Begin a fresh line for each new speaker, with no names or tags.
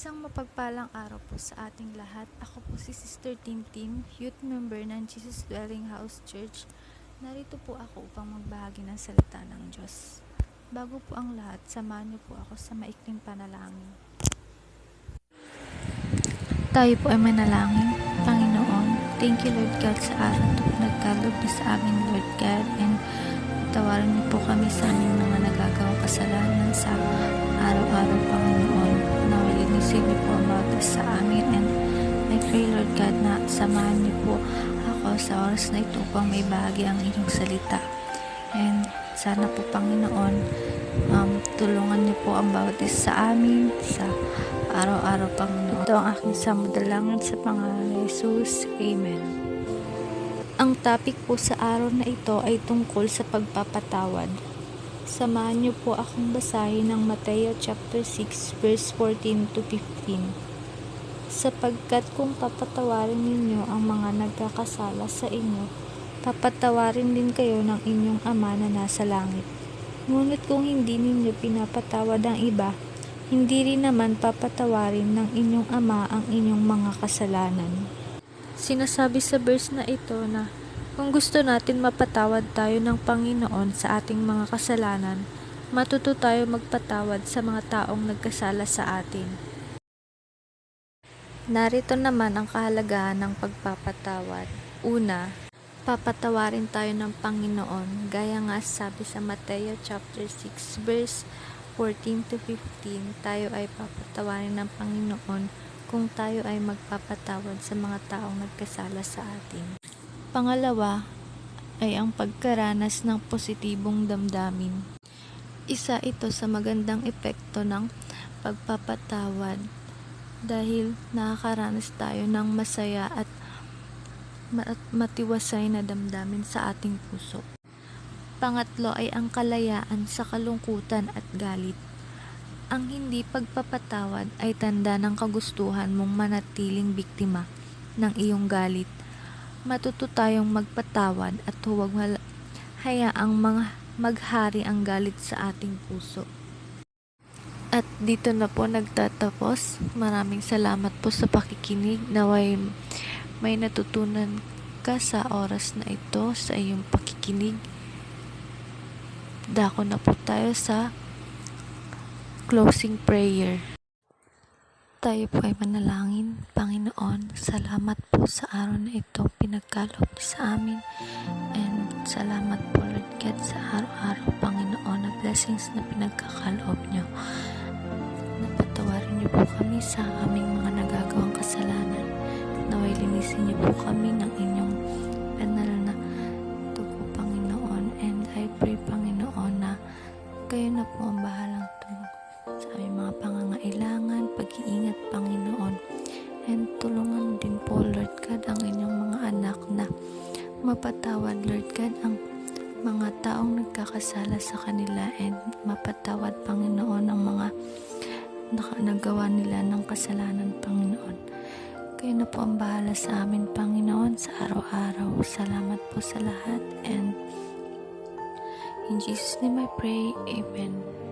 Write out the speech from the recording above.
Isang mapagpalang araw po sa ating lahat. Ako po si Sister Tintin, youth member ng Jesus Dwelling House Church. Narito po ako upang magbahagi ng salita ng Diyos. Bago po ang lahat, samahan niyo po ako sa maikling panalangin. Tayo po ay manalangin. Panginoon, thank you Lord God sa araw na nagkalog niyo sa amin Lord God and tawarin niyo po kami sa aming mga nagagawang kasalanan sa araw-araw Panginoon. Nawalin niyo po bawat isa sa amin and I pray Lord God na samahan niyo po ako sa oras na ito upang may bahagi ang inyong salita. And sana po Panginoon, um, tulungan niyo po ang bawat isa sa amin sa araw-araw Panginoon. Ito ang aking samudalangin sa pangalan ni Jesus. Amen. Ang topic po sa araw na ito ay tungkol sa pagpapatawad. Samahan niyo po akong basahin ng Mateo chapter 6 verse 14 to 15. Sapagkat kung papatawarin ninyo ang mga nagkakasala sa inyo, papatawarin din kayo ng inyong Ama na nasa langit. Ngunit kung hindi ninyo pinapatawad ang iba, hindi rin naman papatawarin ng inyong Ama ang inyong mga kasalanan. Sinasabi sa verse na ito na kung gusto natin mapatawad tayo ng Panginoon sa ating mga kasalanan, matuto tayo magpatawad sa mga taong nagkasala sa atin. Narito naman ang kahalagahan ng pagpapatawad. Una, papatawarin tayo ng Panginoon gaya nga sabi sa Mateo chapter 6 verse 14 to 15 tayo ay papatawarin ng Panginoon kung tayo ay magpapatawad sa mga taong nagkasala sa atin. Pangalawa ay ang pagkaranas ng positibong damdamin. Isa ito sa magandang epekto ng pagpapatawad dahil nakakaranas tayo ng masaya at ma- matiwasay na damdamin sa ating puso. Pangatlo ay ang kalayaan sa kalungkutan at galit. Ang hindi pagpapatawad ay tanda ng kagustuhan mong manatiling biktima ng iyong galit. Matuto tayong magpatawad at huwag hayaang mga maghari ang galit sa ating puso. At dito na po nagtatapos. Maraming salamat po sa pakikinig. Naway may natutunan ka sa oras na ito sa iyong pakikinig. Dako na po tayo sa closing prayer. Tayo po ay manalangin. Panginoon, salamat po sa araw na ito pinagkaloob sa amin. And salamat po Lord God sa araw-araw, Panginoon, na blessings na pinagkakaloob niyo. Napatawarin niyo po kami sa aming mga nagagawang kasalanan. Naway linisin niyo po kami ng inyong banal na dugo, Panginoon. And I pray, Panginoon, na kayo na po ang bahalang sa aming mga pangangailangan, pag-iingat, Panginoon. And tulungan din po, Lord God, ang inyong mga anak na mapatawad, Lord God, ang mga taong nagkakasala sa kanila and mapatawad, Panginoon, ang mga nagawa nila ng kasalanan, Panginoon. Kayo na po ang bahala sa amin, Panginoon, sa araw-araw. Salamat po sa lahat and in Jesus' name I pray, Amen.